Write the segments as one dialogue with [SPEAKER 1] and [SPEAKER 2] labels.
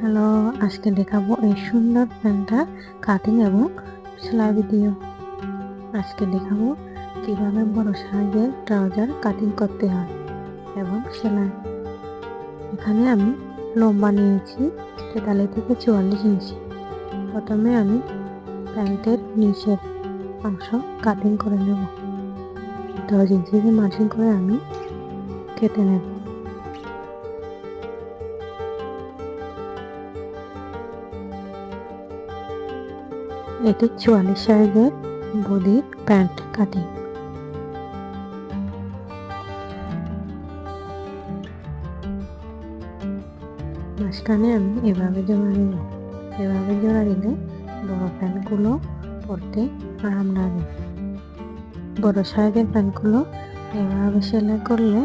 [SPEAKER 1] Hello, আজকে দেখাবো এই সুন্দর প্যান্টটা কাটিং এবং সেলাই ভিডিও আজকে দেখাবো কীভাবে বড় সাইজের ট্রাউজার কাটিং করতে হয় এবং সেলাই। এখানে আমি লম্বা নিয়েছি, তেতাল্লিশ থেকে চুয়াল্লিশ ইঞ্চি। প্রথমে আমি প্যান্টের নিচের অংশ কাটিং করে নেব। দশ ইঞ্চিতে মার্জিন করে আমি কেটে নেব। এটি চুয়াল্লিশ সাইজের বডির প্যান্ট কাটিং। মাঝখানে আমি এভাবে জোড়া নিব এভাবে জোড়া দিলে বড় প্যান্টগুলো পরতে আরাম লাগে। বড় সাইজের প্যান্টগুলো এভাবে সেলাই করলে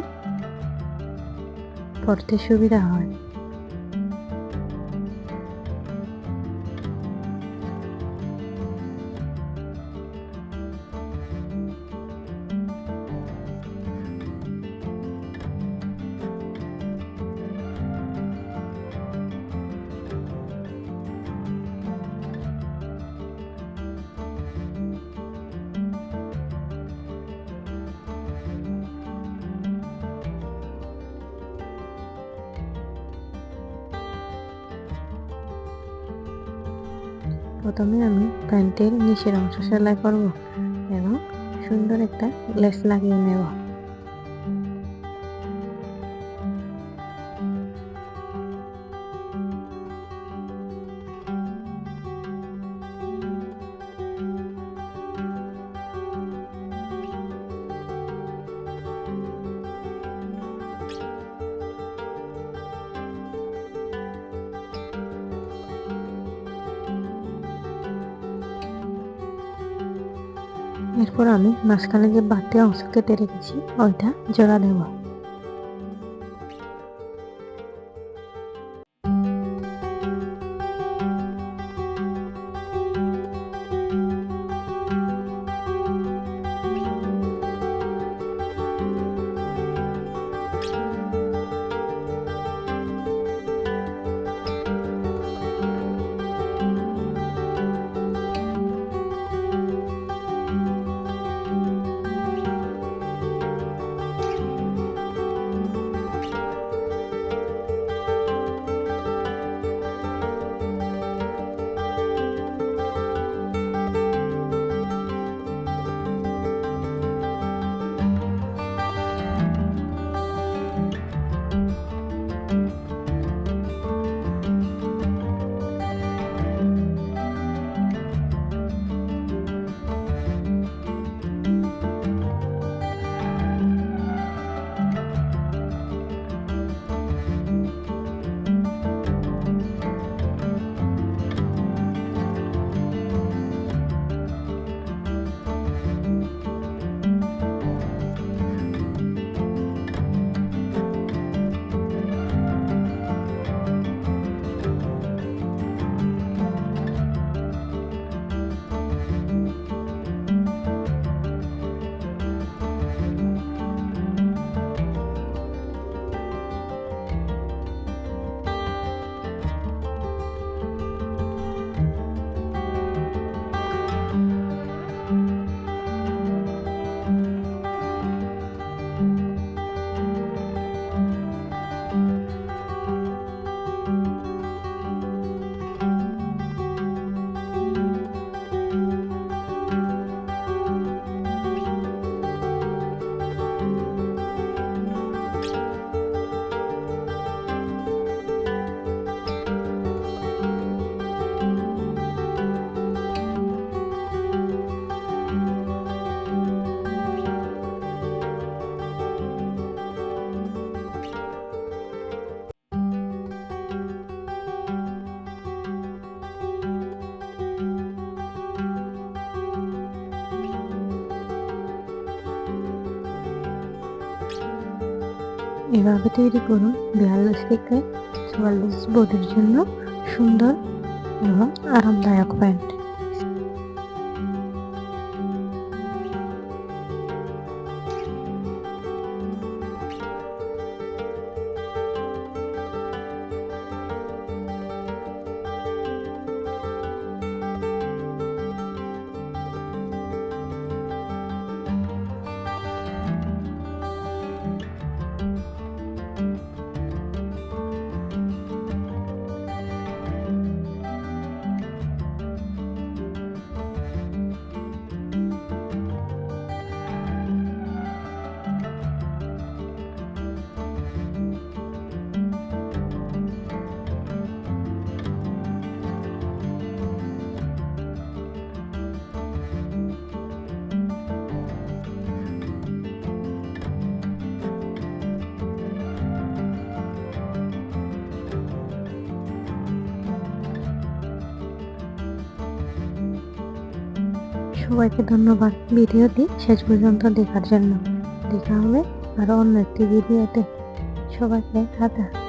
[SPEAKER 1] পরতে সুবিধা হয়। প্রথমে আমি প্যান্টের নিচের অংশ সেলাই করব এবং সুন্দর একটা লেস লাগিয়ে নেব। এরপর আমি মাঝখানে যে বাড়তি অংশ কেটে রেখেছি ওইটা জোড়া দেব এভাবে তৈরি করুন বিয়াল্লিশ থেকে চুয়াল্লিশ বডির জন্য সুন্দর এবং আরামদায়ক প্যান্ট। সবাইকে ধন্যবাদ। ভিডিওটি শেষ পর্যন্ত দেখার জন্য। দেখা হবে আরও অন্য একটি ভিডিওতে। সবাইকে টাটা।